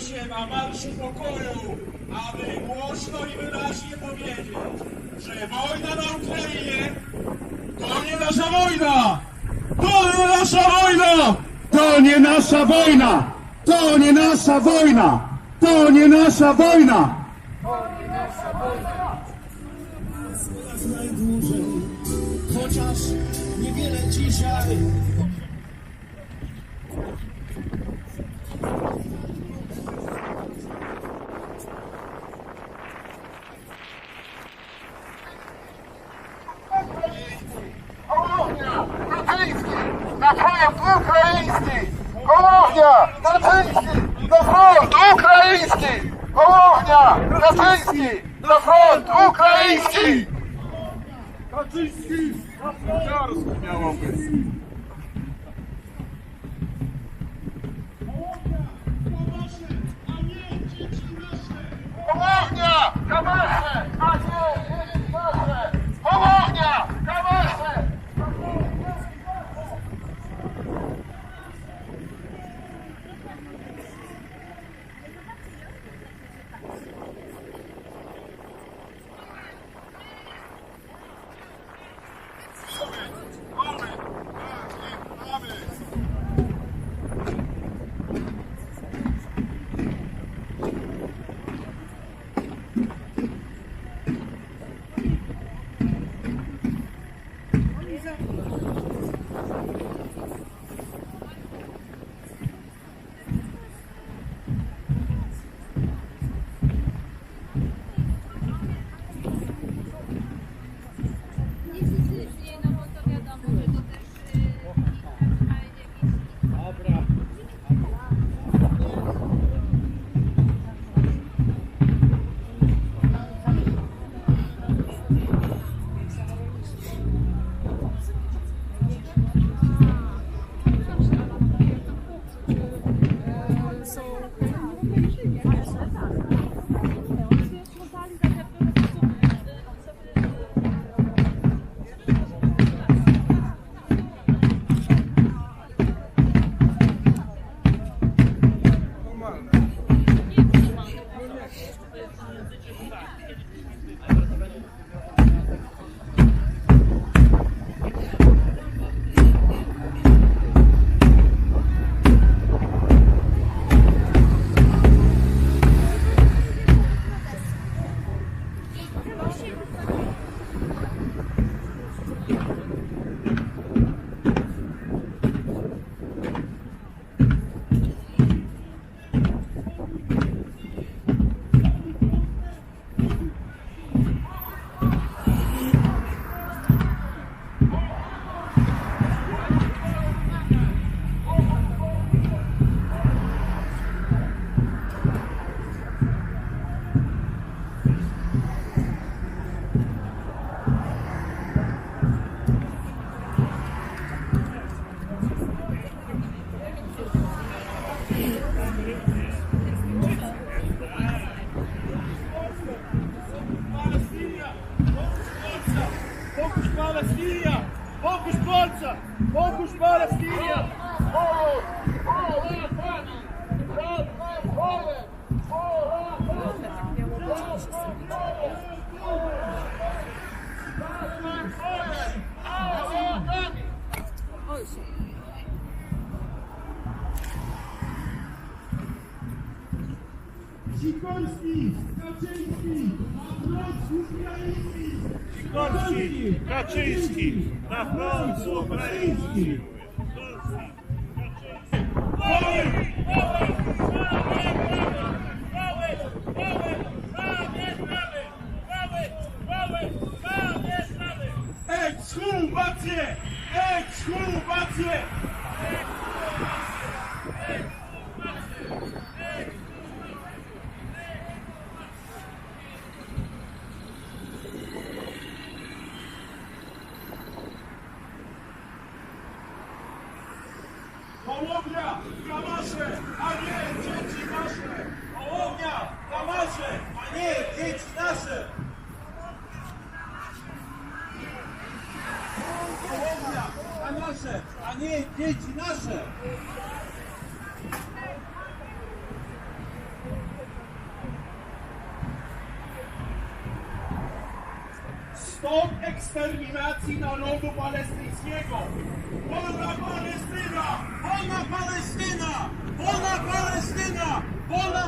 Się na Marszu Pokoju, aby głośno i wyraźnie powiedzieć, że wojna na Ukrainie to nie nasza wojna! To nie nasza wojna! To nie nasza wojna! To nie nasza wojna! To nie nasza wojna! Coraz najdłużej, chociaż niewiele dzisiaj. Na front ukraiński! Hołownia! Kaczyński! Na front ukraiński! Hołownia! Kaczyński! Na front ukraiński! Kaczyński! Na front! miało być. Hołownia! Palestina! Poucos força! Poucos para a Síria! Vamos! Vamos! Vamos! Vamos! Sikorski! Kaczyński! Sikorski! Kaczyński! Na front ukraiński! Ekshumację! Ekshumację! Połownia, a nie dzieci nasze! Stop eksterminacji narodu palestyńskiego! Wolna Palestyna! Wolna Palestyna! Wolna Palestyna! Wolna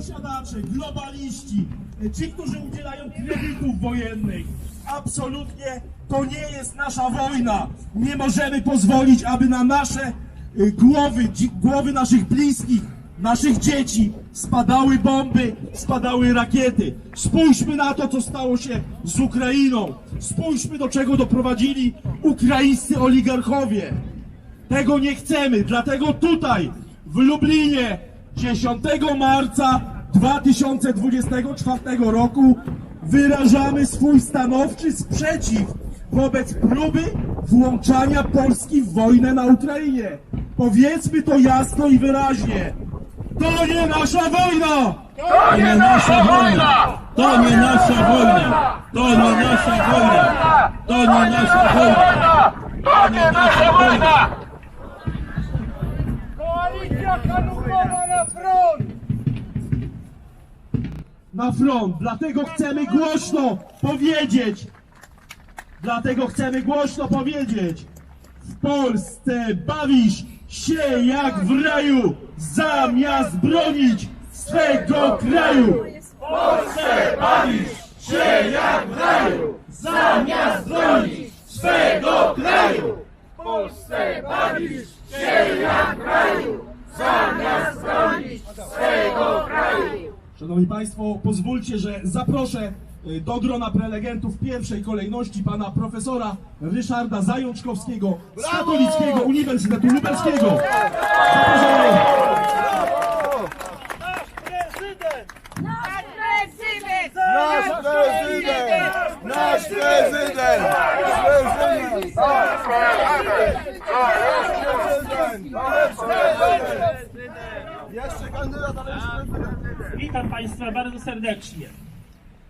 posiadacze, globaliści, ci, którzy udzielają kredytów wojennych. Absolutnie to nie jest nasza wojna. Nie możemy pozwolić, aby na nasze y, głowy, głowy naszych bliskich, naszych dzieci spadały bomby, spadały rakiety. Spójrzmy na to, co stało się z Ukrainą. Spójrzmy, do czego doprowadzili ukraińscy oligarchowie. Tego nie chcemy, dlatego tutaj w Lublinie 10 marca 2024 roku wyrażamy swój stanowczy sprzeciw wobec próby włączania Polski w wojnę na Ukrainie. Powiedzmy to jasno i wyraźnie. To nie nasza wojna! To nie nasza wojna! To nie nasza wojna! To nie nasza wojna! To nie nasza wojna! To nie nasza wojna! Na front, dlatego chcemy głośno powiedzieć, dlatego chcemy głośno powiedzieć, w Polsce bawisz się jak w raju, zamiast bronić swego kraju. W Polsce bawisz się jak w raju, zamiast bronić swego kraju. W Polsce bawisz się jak w raju, zamiast bronić swego kraju. Szanowni Państwo, pozwólcie, że zaproszę y, do grona prelegentów w pierwszej kolejności pana profesora Ryszarda Zajączkowskiego z Katolickiego Uniwersytetu Lubelskiego. Nasz prezydent! Nasz prezydent! Nasz prezydent! Jeszcze kandydat, ale jeszcze prezydent! Witam Państwa bardzo serdecznie.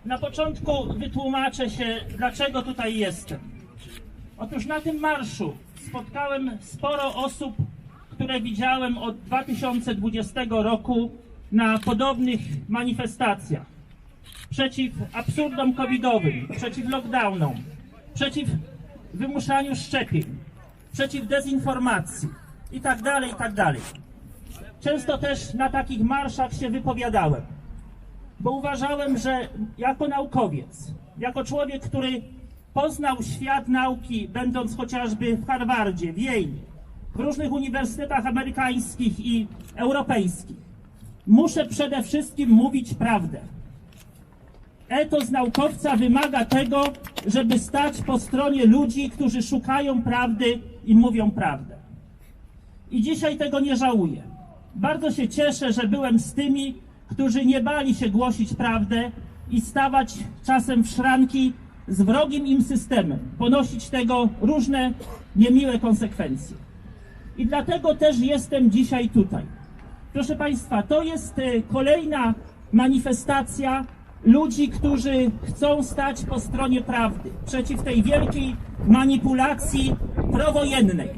Na początku wytłumaczę się, dlaczego tutaj jestem. Otóż na tym marszu spotkałem sporo osób, które widziałem od 2020 roku na podobnych manifestacjach. przeciw absurdom covidowym, przeciw lockdownom, przeciw wymuszaniu szczepień, przeciw dezinformacji i tak dalej, i tak dalej. Często też na takich marszach się wypowiadałem, bo uważałem, że jako naukowiec, jako człowiek, który poznał świat nauki, będąc chociażby w Harvardzie, w Yale, w różnych uniwersytetach amerykańskich i europejskich, muszę przede wszystkim mówić prawdę. Etos naukowca wymaga tego, żeby stać po stronie ludzi, którzy szukają prawdy i mówią prawdę. I dzisiaj tego nie żałuję. Bardzo się cieszę, że byłem z tymi, którzy nie bali się głosić prawdę i stawać czasem w szranki z wrogim im systemem, ponosić tego różne niemiłe konsekwencje. I dlatego też jestem dzisiaj tutaj. Proszę Państwa, to jest e, kolejna manifestacja ludzi, którzy chcą stać po stronie prawdy, przeciw tej wielkiej manipulacji prowojennej,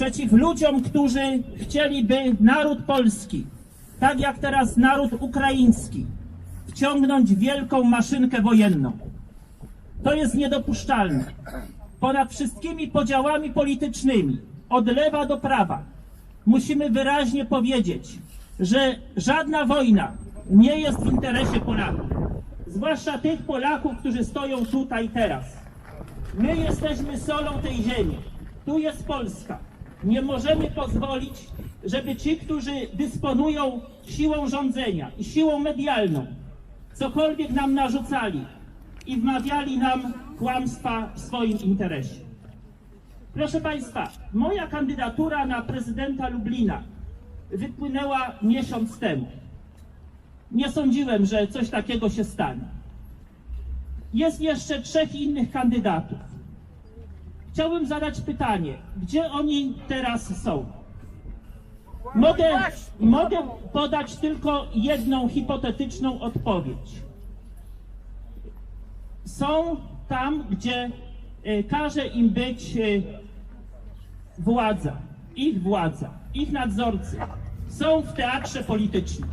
przeciw ludziom, którzy chcieliby naród polski, tak jak teraz naród ukraiński, wciągnąć wielką maszynkę wojenną. To jest niedopuszczalne. Ponad wszystkimi podziałami politycznymi, od lewa do prawa, musimy wyraźnie powiedzieć, że żadna wojna nie jest w interesie Polaków. Zwłaszcza tych Polaków, którzy stoją tutaj teraz. My jesteśmy solą tej ziemi. Tu jest Polska. Nie możemy pozwolić, żeby ci, którzy dysponują siłą rządzenia i siłą medialną, cokolwiek nam narzucali i wmawiali nam kłamstwa w swoim interesie. Proszę Państwa, moja kandydatura na prezydenta Lublina wypłynęła miesiąc temu. Nie sądziłem, że coś takiego się stanie. Jest jeszcze trzech innych kandydatów. Chciałbym zadać pytanie, gdzie oni teraz są? Mogę, mogę podać tylko jedną hipotetyczną odpowiedź. Są tam, gdzie e, każe im być e, władza, ich władza, ich nadzorcy. Są w teatrze politycznym.